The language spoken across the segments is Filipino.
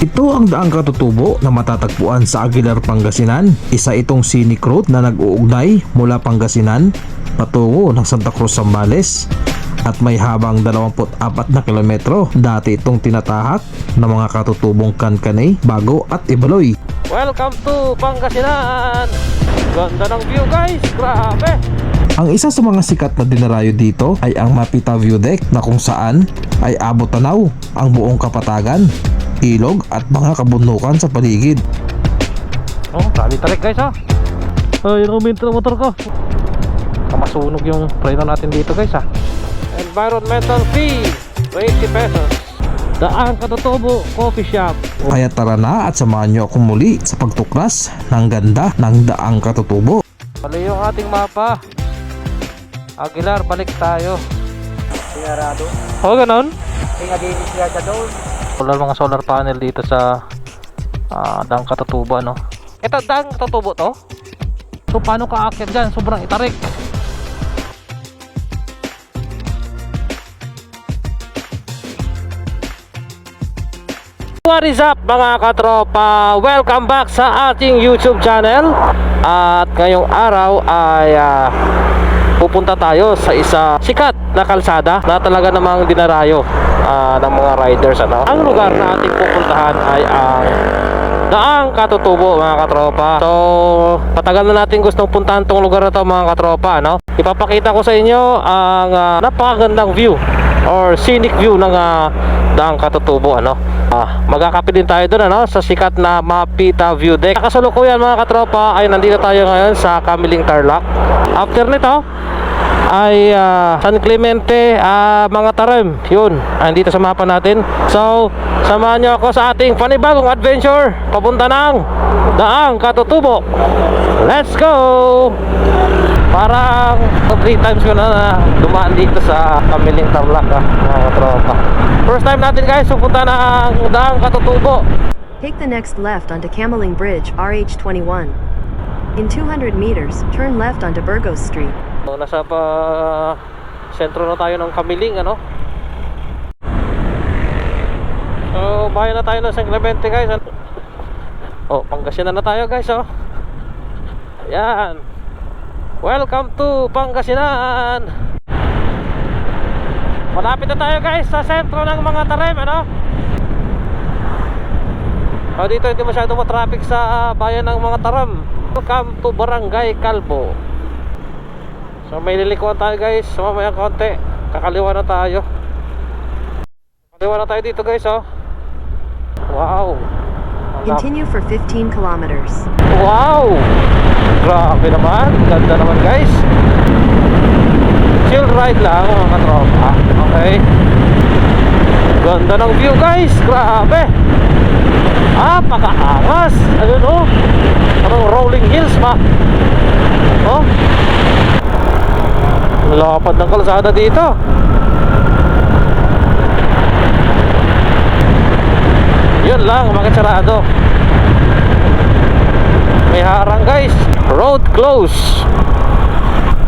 Ito ang daang katutubo na matatagpuan sa Aguilar, Pangasinan. Isa itong scenic route na nag-uugnay mula Pangasinan patungo ng Santa Cruz, Zambales at may habang 24 na kilometro. Dati itong tinatahak ng mga katutubong Kankanay, Bago at Ibaloy. Welcome to Pangasinan! Ganda ng view guys! Grabe! Ang isa sa mga sikat na dinarayo dito ay ang Mapita View Deck na kung saan ay abot tanaw ang buong kapatagan, ilog at mga kabundukan sa paligid. Oh, grabe tarik guys ha! Ay, yung uminto ng motor ko. Kamasunog yung preno natin dito guys ha. Environmental fee, 20 pesos. Daan Katutubo Coffee Shop. Kaya tara na at samahan niyo ako muli sa pagtuklas ng ganda ng daang katutubo. Mali yung ating mapa. Aguilar, balik tayo. Sinarado. Oh, ganon? Din siya sa doon. Wala mga solar panel dito sa ah, Daang Katutubo ano. Ito Daang Katutubo to? So paano ka aakyat dyan? Sobrang itarik. What is up mga katropa? Welcome back sa ating YouTube channel At ngayong araw ay ah, pupunta tayo sa isa sikat na kalsada na talaga namang dinarayo ah, ng mga riders ano. Ang lugar na ating pupuntahan ay ang Daang Katutubo mga katropa. So, patagal na natin gustong puntahan tong lugar na to mga katropa, no? Ipapakita ko sa inyo ang ah, napakagandang view or scenic view ng ah, Daang Katutubo, ano? Ah, magkakape din tayo doon ano sa sikat na Mapita View Deck. Kasalukuyan mga katropa ay nandito tayo ngayon sa Kamiling Tarlac. After nito, ay ah, San Clemente ah, mga tarim yun andito sa mapa natin so samahan nyo ako sa ating panibagong adventure papunta ng Daang Katutubo let's go parang 3 times ko na, na dumaan dito sa Kamiling Tarlac ah, mga katropa first time natin guys pupunta ng Daang Katutubo Take the next left onto Cameling Bridge, RH21. In 200 meters, turn left onto Burgos Street. So, nasa pa sentro na tayo ng Kamiling ano. So, bayan na tayo ng San Clemente guys. Oh, Pangasinan na tayo guys oh. Yan. Welcome to Pangasinan. Malapit na tayo guys sa sentro ng mga tarim ano. So, dito hindi masyado traffic sa bayan ng mga taram. Welcome to Barangay Calbo. So may lilikuan tayo guys Mamaya konti Kakaliwa na tayo Kakaliwa na tayo dito guys oh Wow Continue for 15 kilometers. Wow! Grabe naman. Ganda naman guys. Chill ride lang mga katropa. Okay. Ganda ng view guys. Grabe. Ah, pakaangas. Ayun oh. Parang rolling hills ba? Oh. Lapad ng kalsada dito Yun lang, bakit sarado May harang guys Road close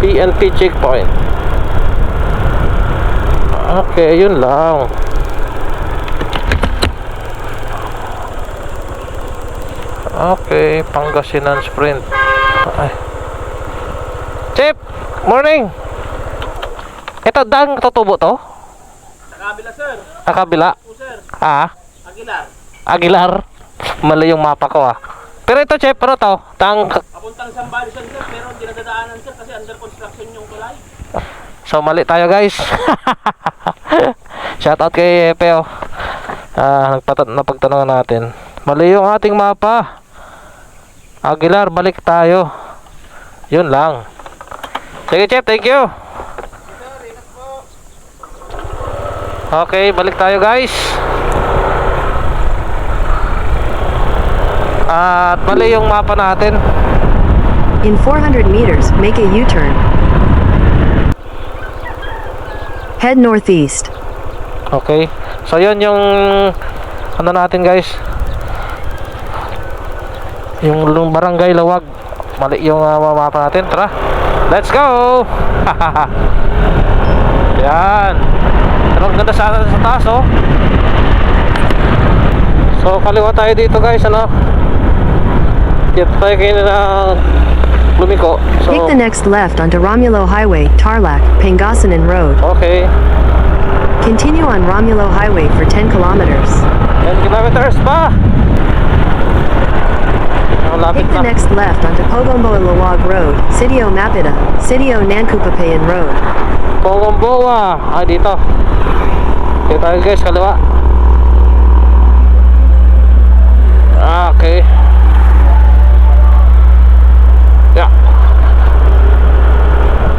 PNP checkpoint Okay, yun lang Okay, Pangasinan Sprint Ay. Chip, morning ito, dang tutubo to? Nakabila sir. Sa kabila? O sir. Ah, Aguilar. Aguilar. Mali yung mapa ko ah. Pero ito, Chef, ano to? Tang... Papuntang Sambales sir. Pero hindi nadadaanan sir kasi under construction yung tulay. So, mali tayo, guys. Shoutout kay Epe, oh. Ah, nagpatat napagtanungan natin. Mali yung ating mapa. Aguilar, balik tayo. Yun lang. Sige, Chef, thank you. Okay, balik tayo, guys. At mali yung mapa natin. In 400 meters, make a U-turn. Head northeast. Okay. So yun yung ano natin guys. Yung lung barangay Lawag. Mali yung uh, mapa natin. Tara. Let's go. Yan. Pero ang ganda sana sa taas oh. So kaliwa tayo dito guys ano Dito tayo kayo na lumiko So Take the next left onto Romulo Highway, Tarlac, Pangasinan Road. okay. Continue on Romulo Highway for 10 kilometers. 10 kilometers pa! Take the na. next left onto Pogombo Ilawag Road, Sitio Mapita, Sitio Nankupapayan Road. Pongomboa Ah dito. Dito tayo guys kaliwa. Ah okay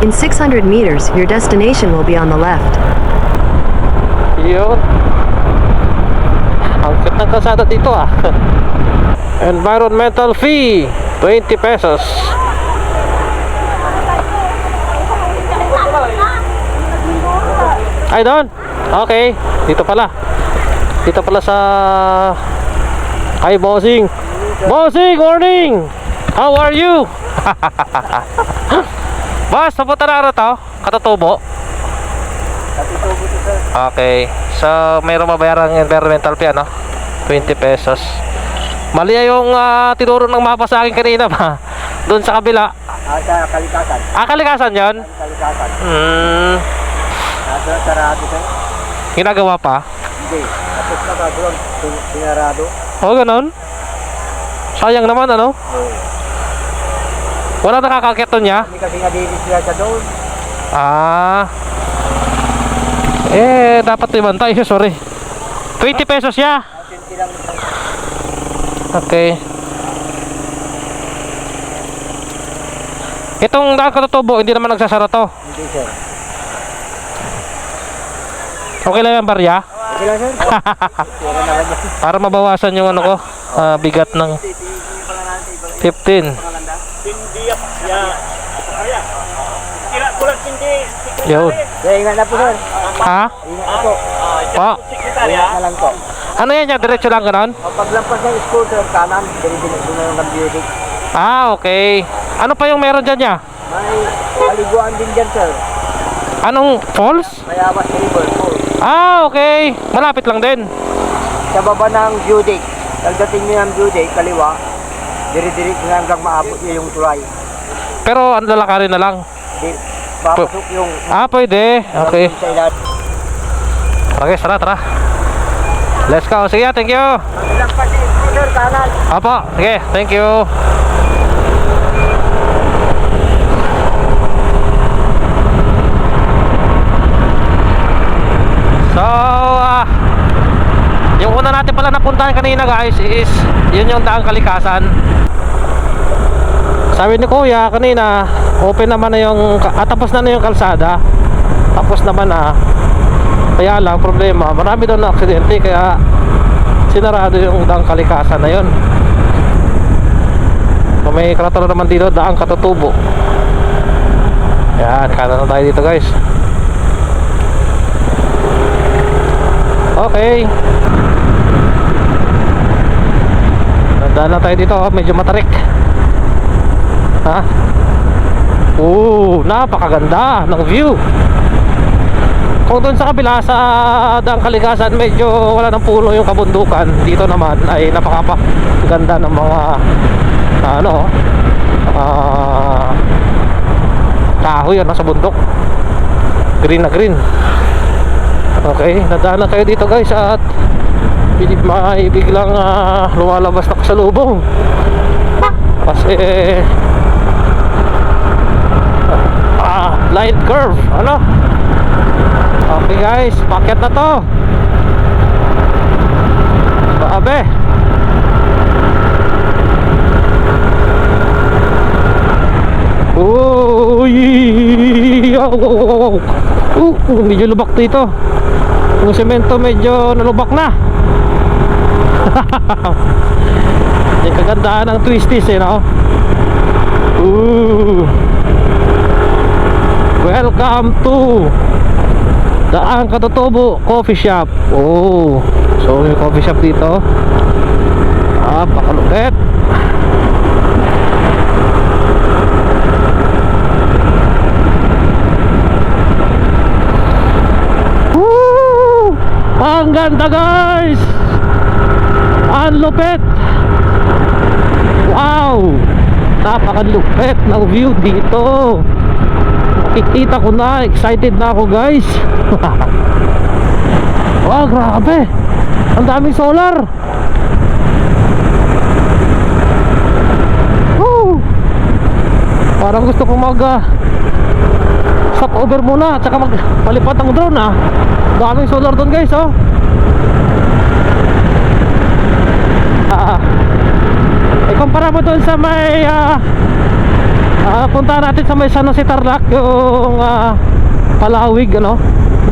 In 600 meters, your destination will be on the left. Yun. Ang cute ng dito ah. Environmental fee, 20 pesos. Ay, doon. Okay. Dito pala. Dito pala sa... Hi, bossing. Bossing, morning! How are you? Boss, papunta na ano to? Katutubo? Okay. So, mayroong mabayarang environmental fee, ano? 20 pesos. Mali yung ah, tinuro ng mapa sa akin kanina ba? Doon sa kabila. Ah, sa kalikasan. Ah, kalikasan yun? Kalikasan. Hmm. Nasa sarado sir. Ginagawa pa? Hindi. Tapos na doon. Sinarado. Oo, ganun. Sayang naman, ano? Wala nakakakit doon niya? Hindi kasi nga dinis sila sa doon. Ah. Eh, dapat ibantay. Sorry. 20 pesos lang. Okay. Itong daan katutubo, hindi naman nagsasara to. Hindi sir. Okay lang yung barya? Okay lang sir. Yan. Para mabawasan yung ano ko, ah, bigat ng 15. Yeah, ingat na po sir. Ha? Ingat po. Pa? Ingat na lang po. Ano yan yan? Diretso lang ganon? O paglampas ng scooter, kanan. Dili-dili doon na ng beauty. Ah, okay. Ano pa yung meron dyan niya? May paliguan din dyan sir. Anong falls? May awas river po. Ah, okay. Malapit lang din. Sa baba ng beauty. Pagdating niyo ng beauty, kaliwa. Diri-diri hanggang maabot niyo yung tulay. Pero ang lalakarin na lang. Di, papasok yung Ah, pwede. Okay. Okay, tara, tara. Let's go. Sige, thank you. Apo, sige, thank you. So, ah, yung una natin pala napuntahan kanina guys is yun yung daang kalikasan. Sabi ni Kuya kanina, open naman na yung, ah, tapos na na yung kalsada. Tapos naman na. Kaya lang, problema, marami doon na aksidente kaya sinarado yung daang kalikasan na yun. So, may karatalo naman dito, daang katutubo. Yan, kanan na tayo dito guys. Okay. Nandaan na tayo dito, oh. medyo matarik. Ha? Oo, napakaganda ng view. Kung doon sa kabila sa daang kalikasan medyo wala ng puno yung kabundukan dito naman ay napakaganda ng mga ano ah kahoy ano sa bundok green na green okay nadaan na kayo dito guys at bigla may biglang ah, lumalabas na kasalubong kasi ah, line curve ano Okay guys, paket na to. Baabe. Wow, wow. Uh, medyo lubak dito. Yung semento medyo nalubak na. Yung kagandahan ng twisties eh, no? Uh. Welcome to Daan Katutubo Coffee Shop. Oh. So may coffee shop dito. Ah, pakalupit. Woo! Ang ganda guys! Ang lupit! Wow! Napakalupit ng view dito. Kikita ko na, excited na ako guys. wow, grabe. Ang daming solar. Woo! Parang gusto kong mag ah, stop over muna at saka magpalipad ng drone ah. Daming solar doon guys oh. Ah, ikumpara mo doon sa may ah, ah, punta natin sa may San Jose Tarlac yung ah, Palawig ano?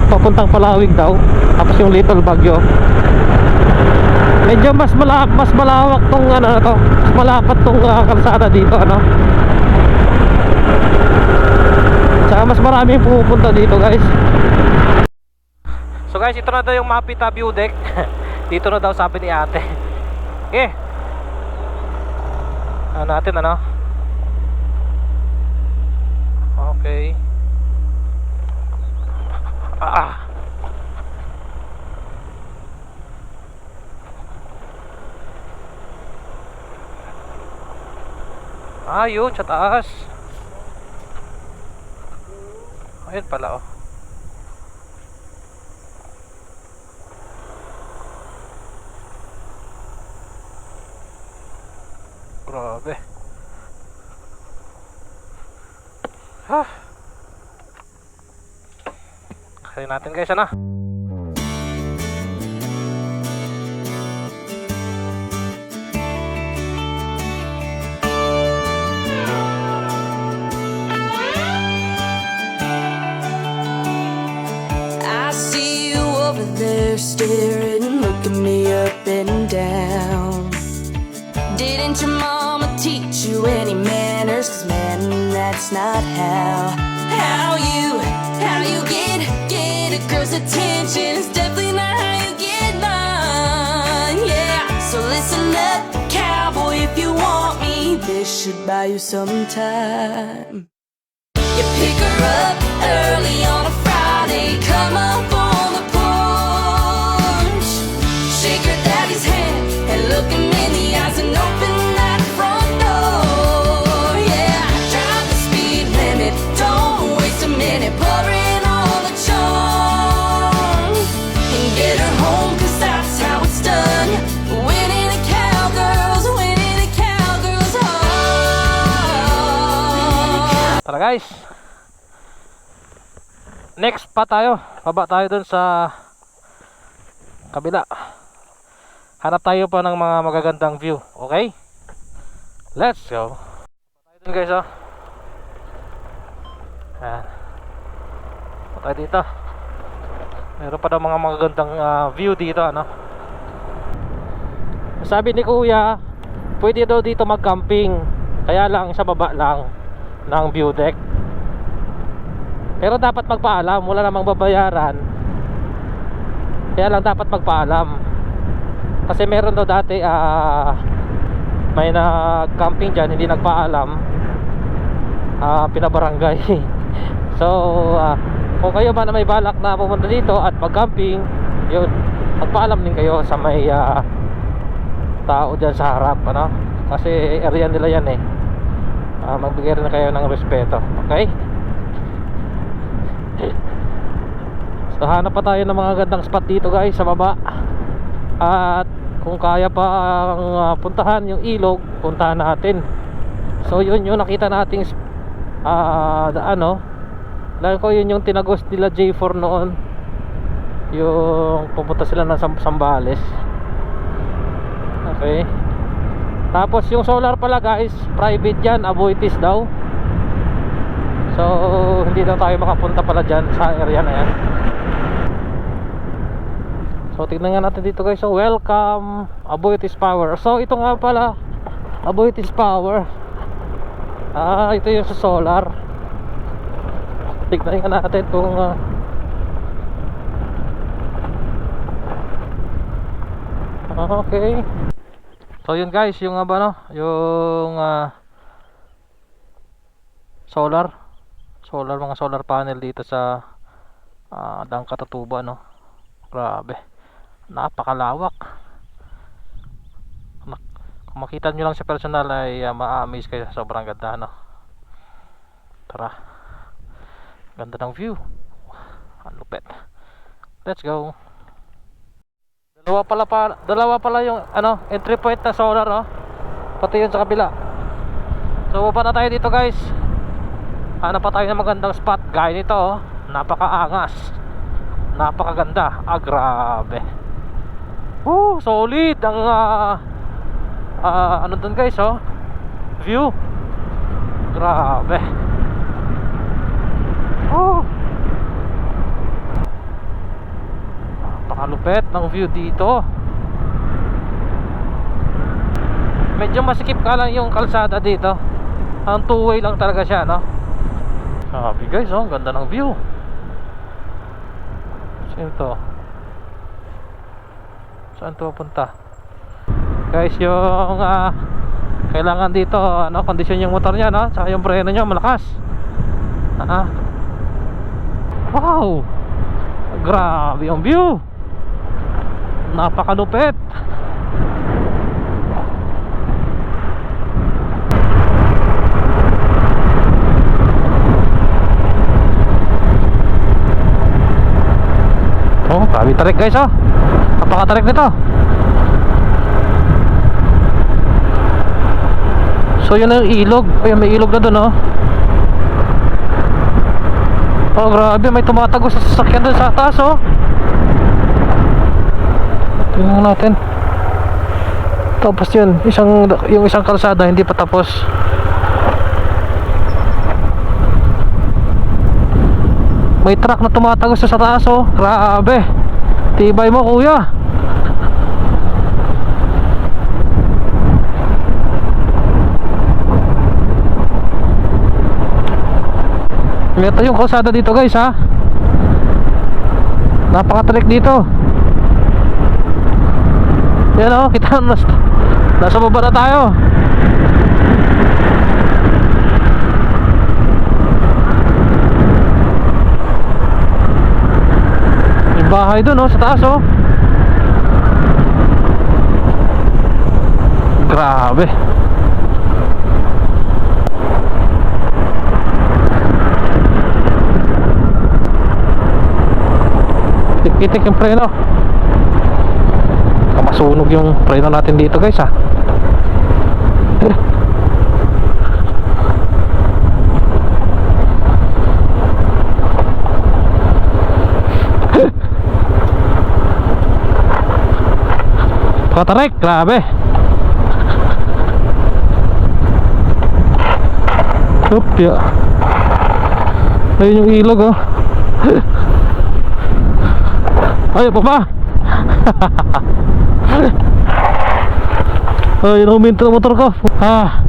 Papuntang Palawig daw. Tapos yung Little Baguio. Medyo mas mala mas malawak tong ano to. Mas malapat tong ah, kalsada dito ano? Tsaka mas marami yung pumupunta dito guys. So guys ito na daw yung Mapita view deck. Dito na daw sabi ni ate. Okay. Ano natin ano Okay Ah Ah, yun, sa taas. Ayun pala oh. Natin guys ano. I see you over there staring, looking me up and down. Didn't your mama teach you any manners? Cause man, that's not how. How you, how you get, get a girl's attention. It's definitely not how you get mine. Yeah, so listen up, cowboy, if you want me, this should buy you some time. You pick her up early on a Friday, come up Tara guys. Next pa tayo. Baba tayo dun sa kabila. Hanap tayo pa ng mga magagandang view. Okay? Let's go. Tayo dun guys oh. Ayan. Tayo dito. Meron pa daw mga magagandang ah, view dito ano. Sabi ni kuya, pwede daw dito mag-camping. Kaya lang sa baba lang ng view deck. Pero dapat magpaalam, wala namang babayaran. Kaya lang dapat magpaalam. Kasi meron daw dati ah may nag-camping diyan, hindi nagpaalam. Ah pinabarangay. so ah, kung kayo man may balak na pumunta dito at mag-camping, yun, magpaalam din kayo sa may ah, tao diyan sa harap, ano? Kasi area nila yan eh. Ah, magbigay rin kayo ng respeto, okay? So hanap pa tayo ng mga gandang spot dito guys sa baba. At kung kaya pa ang ah, puntahan yung ilog Puntahan natin. So yun yung nakita nating uh, ano Dahil ko yun yung tinagos nila J4 noon. Yung pupunta sila ng Sam- Sambales. Okay Tapos yung solar pala guys Private yan, Aboitis daw. So hindi daw tayo makapunta pala dyan sa area na yan. So tignan nga natin dito guys. So welcome Aboitis Power. So ito nga pala Aboitis Power. Ah ito yung sa solar. Tignan nga natin kung ah, Okay So yun guys yung nga ba no? Yung ah, Solar. Solar mga solar panel dito sa ah, Dangkatatuba no? Grabe. Napakalawak. Kung makita nyo lang sa personal ay uh, ma-amaze kayo sa sobrang ganda no? Tara. Ganda ng view. Ang lupet let's go dalawa pala pa, dalawa pala yung ano entry point na solar oh. Pati yun sa kabila. So baba na tayo dito guys. Hanap pa tayo ng magandang spot. Gaya nito oh. Napakaangas. Napakaganda. Ah grabe. Oh solid ang ah ah, ano dun guys oh. View. Grabe. Oh napakalupet ng view dito. Medyo masikip ka lang yung kalsada dito. Ang two way lang talaga siya no? Sabi guys oh ganda ng view. Saan to? Saan to punta guys yung ah, kailangan dito ano kondisyon yung motor niya no? Saka yung preno niya malakas. Ah wow! Grabe yung view napakalupit oh grabe tarik guys oh napakatarik nito So yun ang ilog. Ayun may ilog na doon oh. Oh grabe may tumatago sa sasakyan doon sa taas oh. Tingnan natin. Tapos yun, isang yung isang kalsada hindi pa tapos. May truck na tumatago sa sa taas oh. Grabe. Tibay mo kuya. Ito yung kalsada dito guys ha Napakatrik dito Yan o, kita nas, Nasa baba na tayo. May bahay dun oh, sa taas oh. Grabe. Tik-itik yung preno Baka masunog yung preno natin dito guys ha Patarik, grabe. Upya Ayun yung ilog oh. Ayaw pa. ba? Ay, huminto ang motor ko. Ah.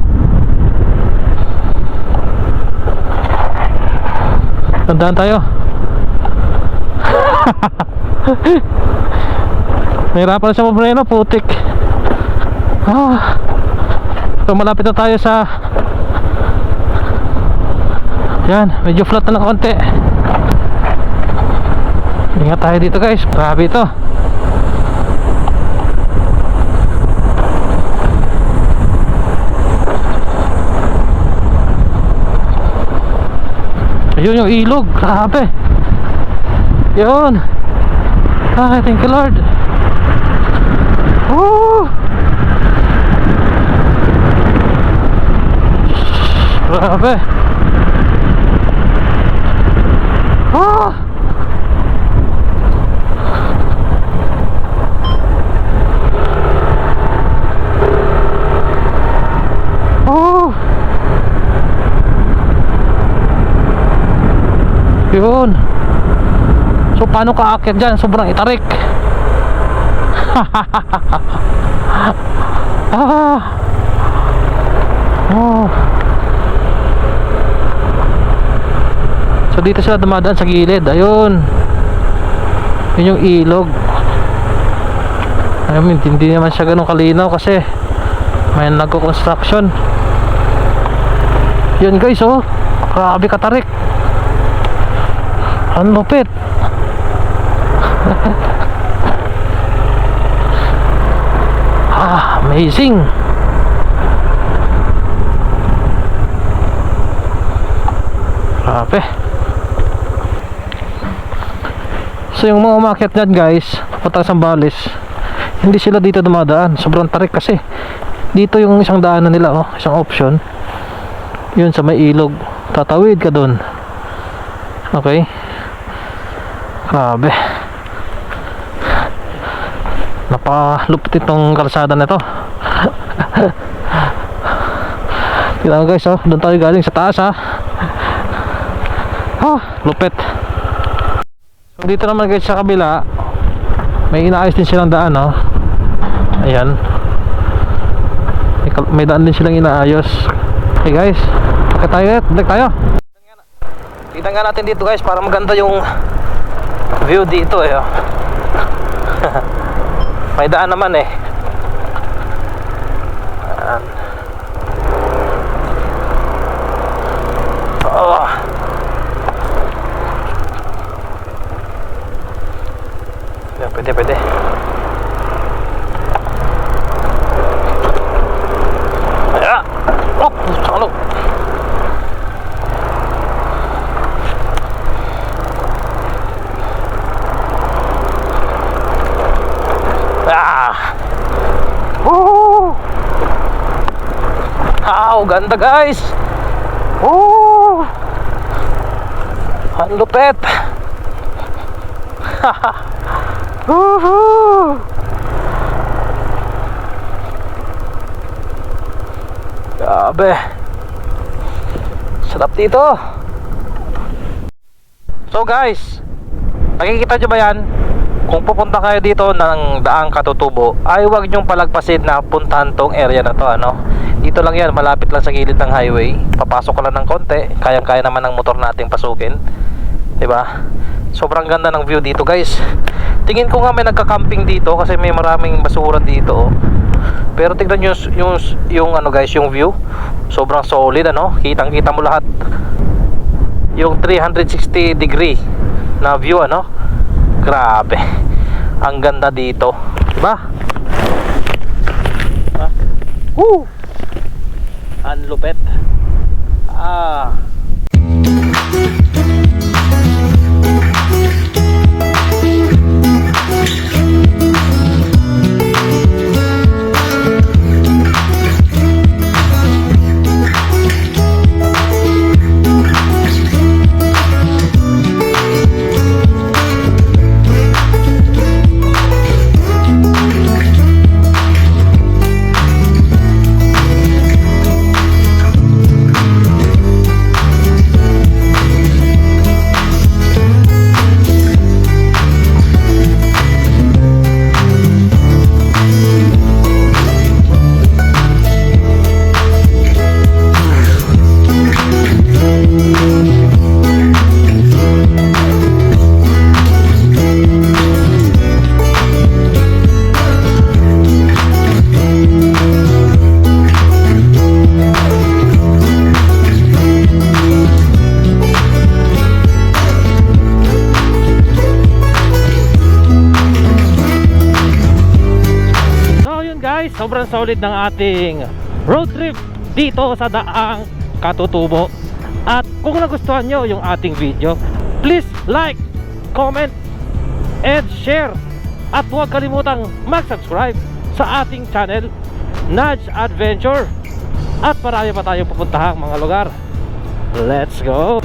Tandaan tayo. Nahirapan na siya mabreno, putik. Ah. So, malapit na tayo sa Yan, medyo flat na ng konti. Ingat tayo dito guys, grabe ito Ayun yung ilog, grabe. Yun. Ah, thank you Lord. Woo! Grabe Yun. So paano ka aakyat dyan? Sobrang itarik. ah. Oh. So dito sila dumadaan sa gilid. Ayun. Yun yung ilog. I mean, hindi naman siya ganun kalinaw kasi may nagko-construction. Yun guys, oh. Grabe katarik. Ang lupit. ah, amazing. Grabe. So yung mga umakyat niyan guys, patas ang balis, hindi sila dito dumadaan. Sobrang tarik kasi. Dito yung isang daanan nila, oh, isang option. Yun sa may ilog. Tatawid ka doon. Okay. Grabe. Napakalupit itong kalsada na to. Tignan guys, oh, doon tayo galing sa taas ha. Ah, lupit. So, dito naman guys sa kabila, may inaayos din silang daan, no? Ayan. May, may daan din silang inaayos. Hey guys, tayo tayo. Tignan nga natin dito guys para maganda yung view dito eh. oh. may daan naman eh. Ayan. Oh. Pwede, pwede. Ayan. Oh, salo. Ah. Woo! Wow, ganda guys. Oh! Ang lupet. Woohoo! Grabe. Sarap dito. So guys, nakikita nyo ba yan? Kung pupunta kayo dito ng daang katutubo, ay huwag nyong palagpasin na puntahan tong area na to, ano? Dito lang yan, malapit lang sa gilid ng highway. Papasok ka lang ng konti, kayang-kaya naman ng motor nating pasukin. 'Di ba? Sobrang ganda ng view dito, guys. Tingin ko nga may nagka-camping dito kasi may maraming basura dito. oh. Pero tignan nyo yung, yung, yung ano guys, yung view. Sobrang solid ano. Kitang-kita mo lahat. Yung 360 degree na view ano. Grabe. Ang ganda dito. Diba? Diba? Woo! Ang lupet. Ah. Solid ng ating road trip dito sa Daang Katutubo. At kung nagustuhan nyo yung ating video, please like, comment, and share. At huwag kalimutang mag-subscribe sa ating channel, Nudge Adventure. At marami pa tayong pupuntahang mga lugar. Let's go!